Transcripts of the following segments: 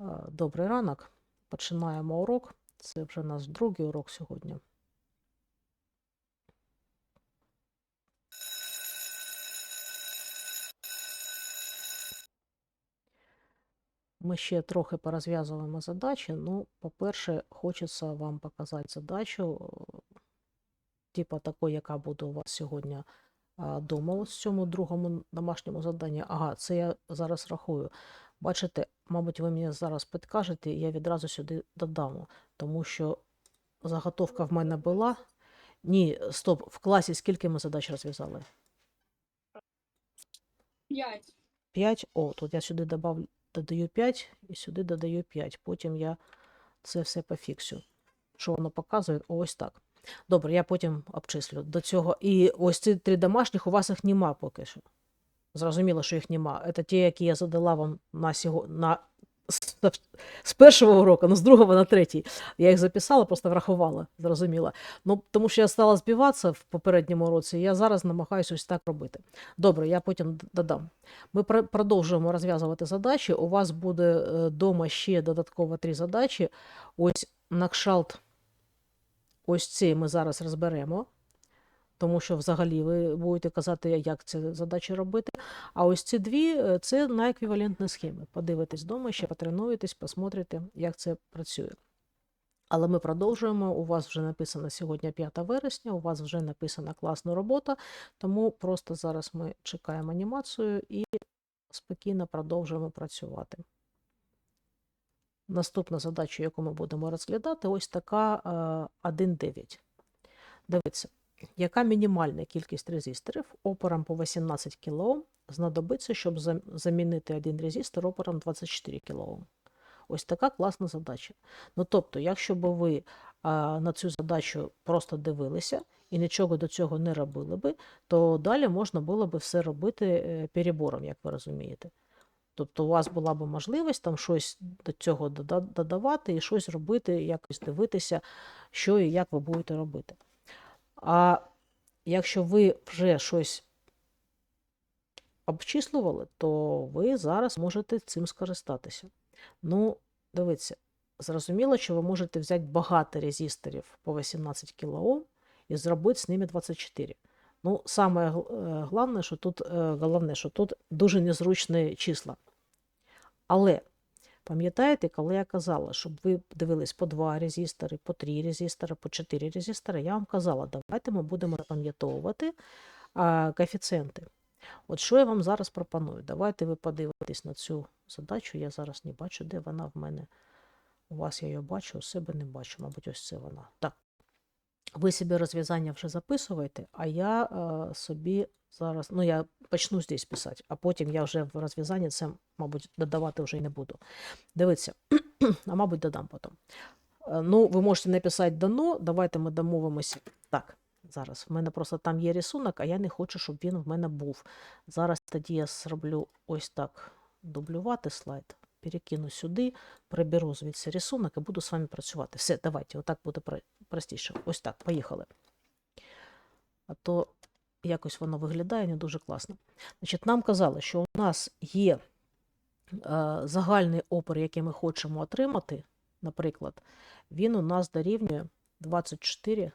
Е, Добрий ранок. Починаємо урок. Це вже наш другий урок сьогодні. Ми ще трохи порозв'язуємо задачі. Ну, по-перше, хочеться вам показати задачу, е, типу такої, яка буде у вас сьогодні вдома, ось в цьому другому домашньому заданні. Ага, це я зараз рахую. Бачите, мабуть, ви мені зараз підкажете, і я відразу сюди додам, тому що заготовка в мене була. Ні, стоп, в класі скільки ми задач розв'язали? П'ять. 5. О, тут я сюди добав, додаю 5 і сюди додаю 5. Потім я це все пофіксю. Що воно показує? Ось так. Добре, я потім обчислю до цього. І ось ці три домашніх, у вас їх нема поки що. Зрозуміло, що їх нема. Це ті, які я задала вам на сього... на... з- першого уроку, ну з другого на третій. Я їх записала, просто врахувала, зрозуміла. Ну, тому що я стала збиватися в попередньому році, і я зараз намагаюся ось так робити. Добре, я потім додам. Ми пр- продовжуємо розв'язувати задачі. У вас буде вдома ще додатково три задачі. Ось на кшалт, ось ці ми зараз розберемо. Тому що взагалі ви будете казати, як ці задачі робити. А ось ці дві е, це на еквівалентні схеми. Подивитесь вдома, ще потренуєтесь, посмотрите, як це працює. Але ми продовжуємо. У вас вже написано сьогодні 5 вересня, у вас вже написана класна робота, тому просто зараз ми чекаємо анімацію і спокійно продовжуємо працювати. Наступна задача, яку ми будемо розглядати, ось така е, 1.9. Дивіться, яка мінімальна кількість резисторів опором по 18 кОм знадобиться, щоб замінити один резистор опором 24 кОм? Ось така класна задача. Ну тобто, якщо б ви а, на цю задачу просто дивилися і нічого до цього не робили би, то далі можна було би все робити е, перебором, як ви розумієте. Тобто у вас була б можливість там щось до цього додавати і щось робити, якось дивитися, що і як ви будете робити. А якщо ви вже щось обчислювали, то ви зараз можете цим скористатися. Ну, дивіться, зрозуміло, що ви можете взяти багато резисторів по 18 кОм і зробити з ними 24. Ну, саме е, головне, що тут, е, головне, що тут дуже незручні числа. Але пам'ятаєте, коли я казала, щоб ви дивились по два резистори, по три резистори, по чотири резистори, я вам казала, давайте ми будемо запам'ятовувати коефіцієнти. От що я вам зараз пропоную? Давайте ви подивитесь на цю задачу. Я зараз не бачу, де вона в мене. У вас я її бачу, у себе не бачу. Мабуть, ось це вона. Так. Ви собі розв'язання вже записуєте, а я е, собі зараз, ну я почну здесь писати, а потім я вже в розв'язанні це, мабуть, додавати вже й не буду. Дивіться, а мабуть, додам потім. Е, Ну, ви можете написати дано, давайте ми домовимося. Так, зараз. В мене просто там є рисунок, а я не хочу, щоб він в мене був. Зараз тоді я зроблю ось так дублювати слайд, перекину сюди, приберу звідси рисунок і буду з вами працювати. Все, давайте, отак буде простіше. Ось так, поїхали. А то якось воно виглядає не дуже класно. Значить, нам казали, що у нас є е, загальний опір, який ми хочемо отримати, наприклад, він у нас дорівнює 24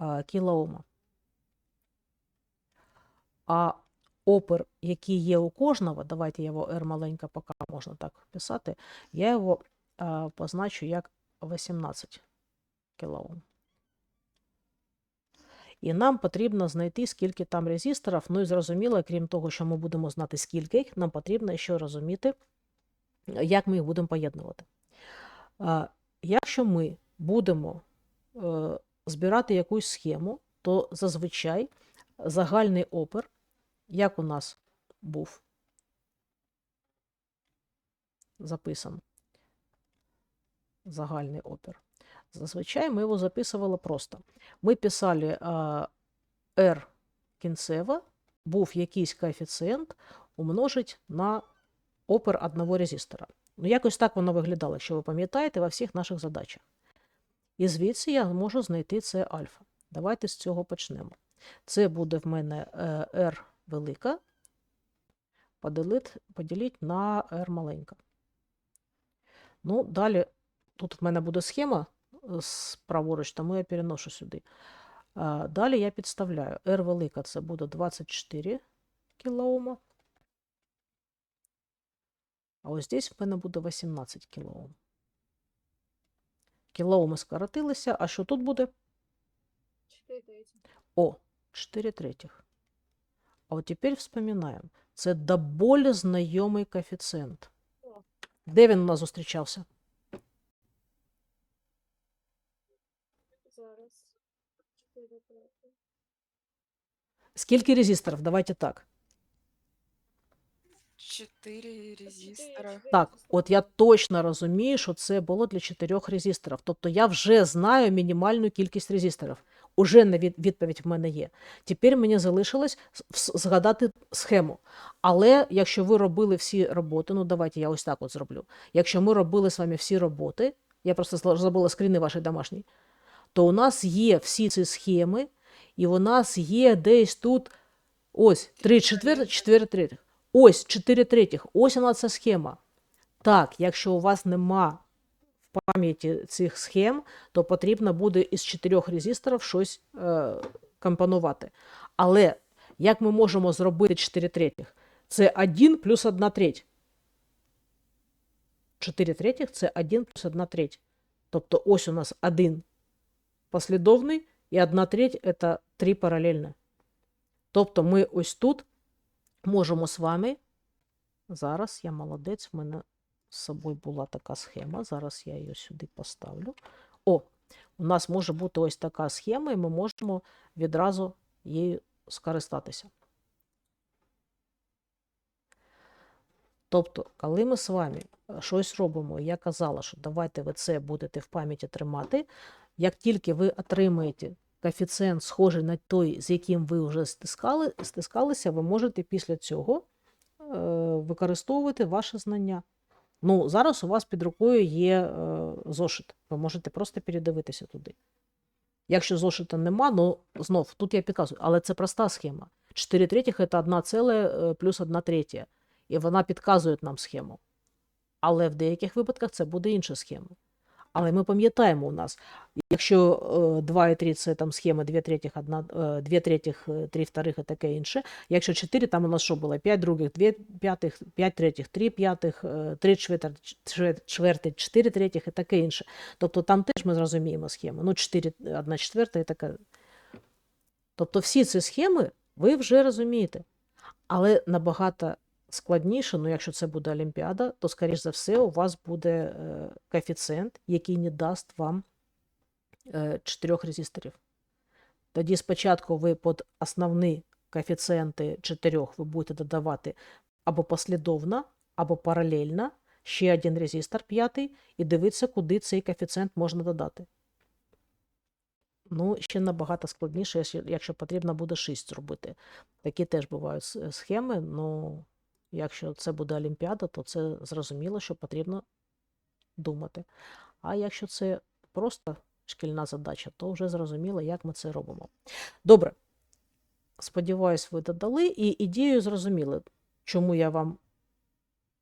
е, кілоома. А опір, який є у кожного, давайте я його R маленька, поки можна так писати, я його е, позначу як 18 кілоом. І нам потрібно знайти, скільки там резисторів. Ну і зрозуміло, крім того, що ми будемо знати, скільки їх, нам потрібно ще розуміти, як ми їх будемо поєднувати. А, Якщо ми будемо е, збирати якусь схему, то зазвичай загальний опір, як у нас був записан загальний опір. Зазвичай ми його записували просто. Ми писали а, R кінцева, був якийсь коефіцієнт умножить на опір одного резистора. Ну, якось так воно виглядало, якщо ви пам'ятаєте, во всіх наших задачах. І звідси я можу знайти це альфа. Давайте з цього почнемо. Це буде в мене е, R велика поділити, поділіть на r маленька. Ну, далі, тут в мене буде схема е, з праворуч, тому я переношу сюди. Далі я підставляю. R велика це буде 24 кілоома. А ось здесь в мене буде 18 кілоом. Кілооми скоротилися, а що тут буде? 4 треті. О, 4 третіх. А от тепер вспоминаємо. Це до болі знайомий коефіцієнт. Де він у нас зустрічався? Зараз. 4. Скільки резисторів? Давайте так. Чотири резистора. Так, от я точно розумію, що це було для чотирьох резисторів. Тобто я вже знаю мінімальну кількість резисторів. Уже на від- відповідь в мене є. Тепер мені залишилось згадати схему. Але якщо ви робили всі роботи, ну давайте я ось так от зроблю. Якщо ми робили з вами всі роботи, я просто забула скріни ваші домашні, то у нас є всі ці схеми, і у нас є десь тут ось 3 четвертих, 4 третіх. Ось 4 третіх. Ось вона ця схема. Так, якщо у вас нема пам'яті цих схем, то потрібно буде із чотирьох резисторів щось е, компонувати. Але як ми можемо зробити 4 третіх? Це 1 плюс 1 треть. 4 третіх це 1 плюс 1 треть. Тобто ось у нас 1 послідовний і 1 треть це 3 паралельне. Тобто ми ось тут можемо з вами. Зараз я молодець, в мене з собою була така схема. Зараз я її сюди поставлю. О, у нас може бути ось така схема, і ми можемо відразу її скористатися. Тобто, коли ми з вами е, щось робимо, я казала, що давайте ви це будете в пам'яті тримати, як тільки ви отримаєте коефіцієнт схожий на той, з яким ви вже стискали, стискалися, ви можете після цього е, використовувати ваше знання. Ну, зараз у вас під рукою є е, зошит. Ви можете просто передивитися туди. Якщо зошита нема, ну знов, тут я підказую, але це проста схема. 4 третіх це 1 ціле е, плюс 1 третя. І вона підказує нам схему. Але в деяких випадках це буде інша схема. Але ми пам'ятаємо у нас, якщо е, 2 і 3 це там схема 2 третіх, 1, е, 2 третіх, е, 3 вторих і таке інше. Якщо 4, там у нас що було? 5 других, 2 п'ятих, 5 третіх, 3 п'ятих, е, 3 чвертих, чвертих, 4 третіх і таке інше. Тобто там теж ми зрозуміємо схему. Ну, 4, 1 четверта і таке. Тобто всі ці схеми ви вже розумієте. Але набагато складніше, ну якщо це буде Олімпіада, то, скоріш за все, у вас буде е, коефіцієнт, який не дасть вам е, чотирьох резисторів. Тоді спочатку ви під основні коефіцієнти чотирьох ви будете додавати або послідовно, або паралельно ще один резистор п'ятий, і дивитися, куди цей коефіцієнт можна додати. Ну, ще набагато складніше, якщо- потрібно буде 6 зробити. Такі теж бувають схеми. Ну, якщо це буде Олімпіада, то це зрозуміло, що потрібно думати. А якщо це просто шкільна задача, то вже зрозуміло, як ми це робимо. Добре. Сподіваюсь, ви додали і ідею зрозуміли, чому я вам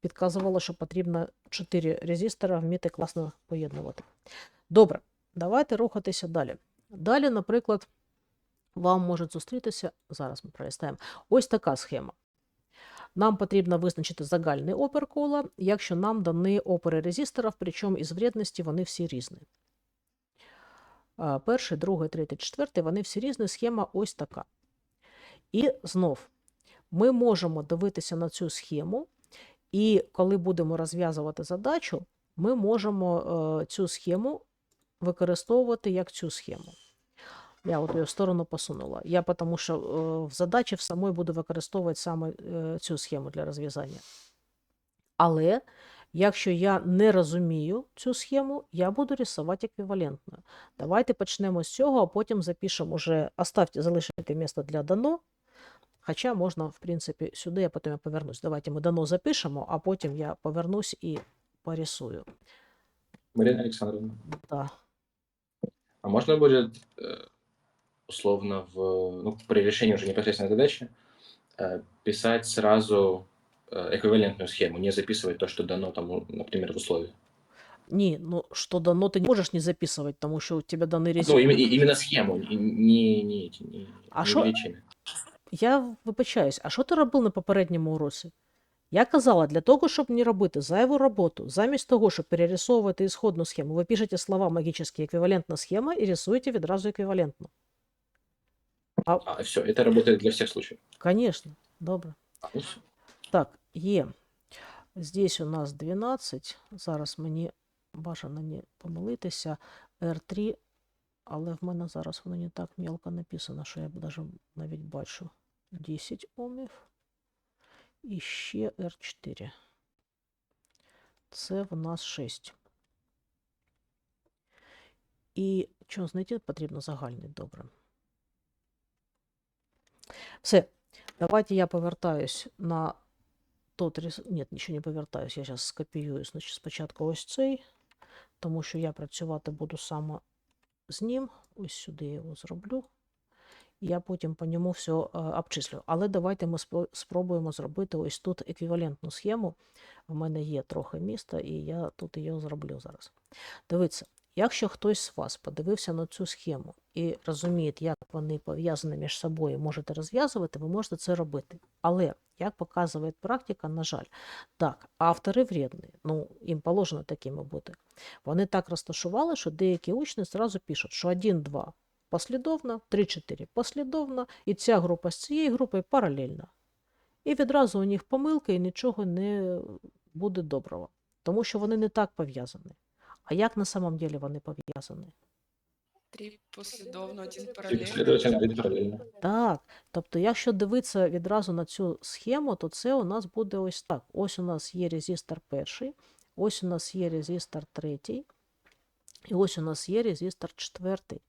підказувала, що потрібно 4 резистора вміти класно поєднувати. Добре, давайте рухатися далі. Далі, наприклад, вам може зустрітися, зараз ми пролистаємо, ось така схема. Нам потрібно визначити загальний опір кола, якщо нам дані опори резисторів, причому із вредності вони всі різні. Перший, другий, третій, четвертий, вони всі різні, схема ось така. І знов, ми можемо дивитися на цю схему, і коли будемо розв'язувати задачу, ми можемо е, цю схему використовувати як цю схему. Я от її в сторону посунула. Я тому що е, в задачі в самої буду використовувати саме е, цю схему для розв'язання. Але якщо я не розумію цю схему, я буду рисувати еквівалентною. Давайте почнемо з цього, а потім запишемо уже, оставьте, залишите місце для дано. Хоча можна, в принципі, сюди, а потім я повернусь. Давайте ми дано запишемо, а потім я повернусь і порисую. Марина Александровна, Да. а можно будет э, условно в, ну, при решении уже непосредственно задачи э, писать сразу э, эквивалентную схему, не записывать то, что дано там, у- например, в условии. Ні, ну що дано, ти не можеш не записувати, тому що у тебе даний Ну, результат. им- и- именно схему, не, не, не, эти, не, А не шо- величины. Я вибачаюсь, а що ти робив на попередньому уроці? Я казала, для того, щоб не робити зайву роботу, замість того, щоб перерисовувати ісходну схему, ви пишете слова магічні еквівалентна схема і рисуєте відразу еквівалентно. А, все, это работает для всех случаев. Звісно, добре. А, ну. Так, є. Здесь у нас 12. Зараз мені бажано не помилитися. R3, але в мене зараз воно не так мелко написано, що я навіть навіть бачу 10 омів. І ще R4. Це в нас 6. І що знайти потрібно загальний добре. Все. Давайте я повертаюсь на тот рис... Нет, нічого не повертаюсь. Я зараз скопіюю значить, спочатку ось цей, тому що я працювати буду саме з ним. Ось сюди я його зроблю. Я потім по ньому все е, обчислю. Але давайте ми спро- спробуємо зробити ось тут еквівалентну схему. У мене є трохи міста, і я тут її зроблю зараз. Дивіться, якщо хтось з вас подивився на цю схему і розуміє, як вони пов'язані між собою, можете розв'язувати, ви можете це робити. Але, як показує практика, на жаль, так, автори вредні, ну, їм положено такими бути. Вони так розташували, що деякі учні зразу пишуть, що 1-2 послідовно, 3-4 послідовно, і ця група з цією групою паралельно. І відразу у них помилки і нічого не буде доброго, тому що вони не так пов'язані. А як на самом деле вони пов'язані? Три последовно, один параллельно. Так, тобто, якщо дивитися відразу на цю схему, то це у нас буде ось так. Ось у нас є резистор перший, ось у нас є резистор третій, і ось у нас є резистор четвертий.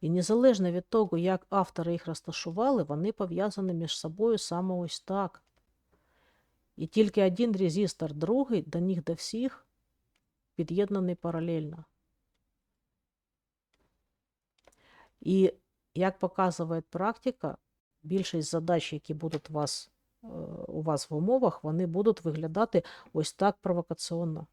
І незалежно від того, як автори їх розташували, вони пов'язані між собою саме ось так. І тільки один резистор, другий, до них до всіх під'єднаний паралельно. І як показує практика, більшість задач, які будуть вас, е, у вас в умовах, вони будуть виглядати ось так провокаційно.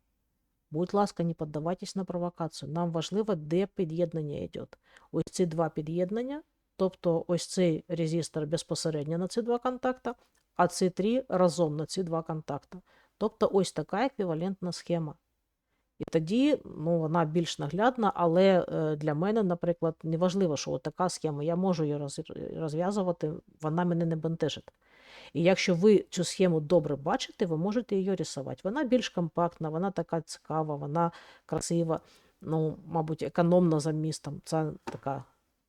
Будь ласка, не піддавайтесь на провокацію. Нам важливо, де під'єднання йде. Ось ці два під'єднання, тобто ось цей резистор безпосередньо на ці два контакти, а ці три разом на ці два контакти. Тобто ось така еквівалентна схема. І тоді ну, вона більш наглядна, але е, для мене, наприклад, не важливо, що от така схема, я можу її розв'язувати, вона мене не бентежить. І якщо ви цю схему добре бачите, ви можете її рисувати. Вона більш компактна, вона така цікава, вона красива, ну, мабуть, економна за містом. Це така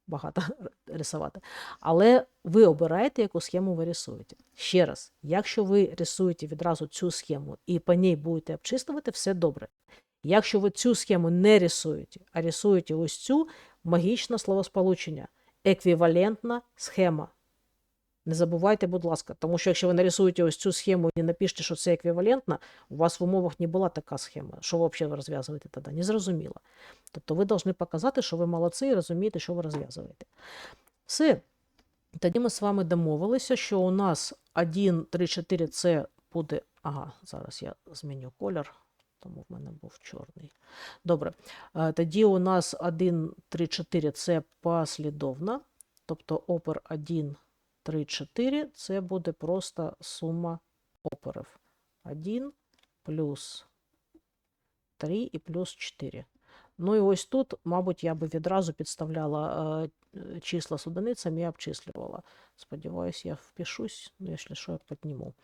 багато рисувати. Але ви обираєте, яку схему ви рисуєте. Ще раз, якщо ви рисуєте відразу цю схему і по ній будете обчислювати, все добре. Якщо ви цю схему не рисуєте, а рисуєте ось цю магічне словосполучення, еквівалентна схема. Не забувайте, будь ласка, тому що якщо ви нарисуєте ось цю схему і не напишете, що це еквівалентно, у вас в умовах не була така схема. Що ви взагалі розв'язуєте тоді? Незрозуміло. Тобто ви повинні показати, що ви молодці і розумієте, що ви розв'язуєте. Все. Тоді ми з вами домовилися, що у нас 1, 3, 4 це буде. Ага, зараз я зміню колір, тому в мене був чорний. Добре. Е, Тоді у нас 1, 3, 4 це послідовно. Тобто опер 1, 3, 4 це буде просто сума оперів. 1 плюс 3 і плюс 4. Ну і ось тут, мабуть, я би відразу підставляла е, числа з одиницями і обчислювала. Сподіваюсь, я впишусь, ну, якщо що, я підніму.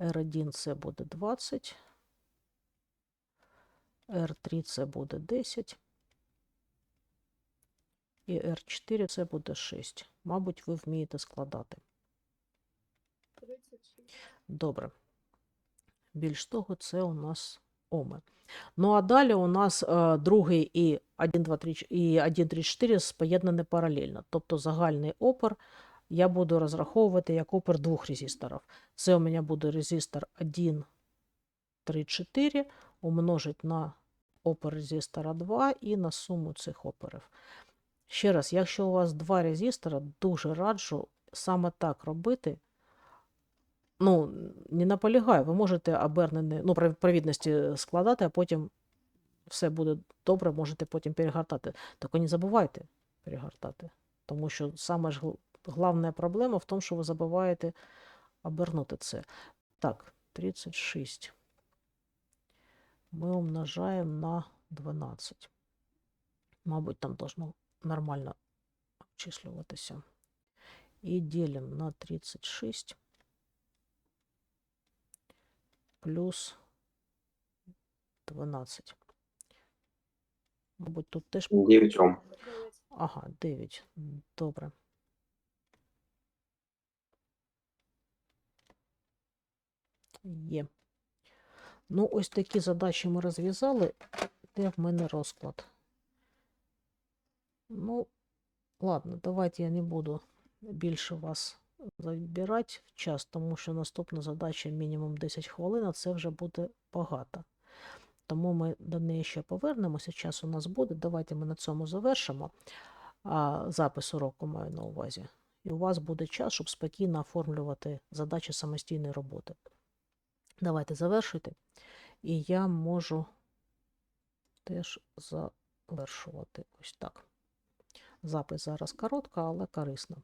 R1 це буде 20. R3 це буде 10. І R4 це буде 6. Мабуть, ви вмієте складати. 36. Добре. Більш того, це у нас оми. Ну а далі у нас е, другий і 1, 2, 3, і 1, 3, 4 споєднані паралельно. Тобто загальний опер я буду розраховувати як опер двох резисторів. Це у мене буде резистор 1, 3, 4 умножить на опер резистора 2 і на суму цих оперів. Ще раз, якщо у вас два резистора, дуже раджу саме так робити, ну, не наполягаю, ви можете обернені, ну, провідності складати, а потім все буде добре, можете потім перегортати. Тільки не забувайте перегортати. Тому що саме ж головна проблема в тому, що ви забуваєте обернути це. Так, 36. Ми умножаємо на 12. Мабуть, там должно нормально обчислюватися. І ділимо на 36 плюс 12. Мабуть, тут теж 9 ром. Дев'ять. Ага, 9. Добре. Є. Ну, ось такі задачі ми розв'язали. Де в мене розклад? Ну, ладно, давайте я не буду більше вас забирати в час, тому що наступна задача мінімум 10 хвилин, а це вже буде багато. Тому ми до неї ще повернемося. Час у нас буде. Давайте ми на цьому завершимо. А, запис уроку маю на увазі. І у вас буде час, щоб спокійно оформлювати задачі самостійної роботи. Давайте завершити. І я можу теж завершувати ось так. Запис зараз коротка, але корисна.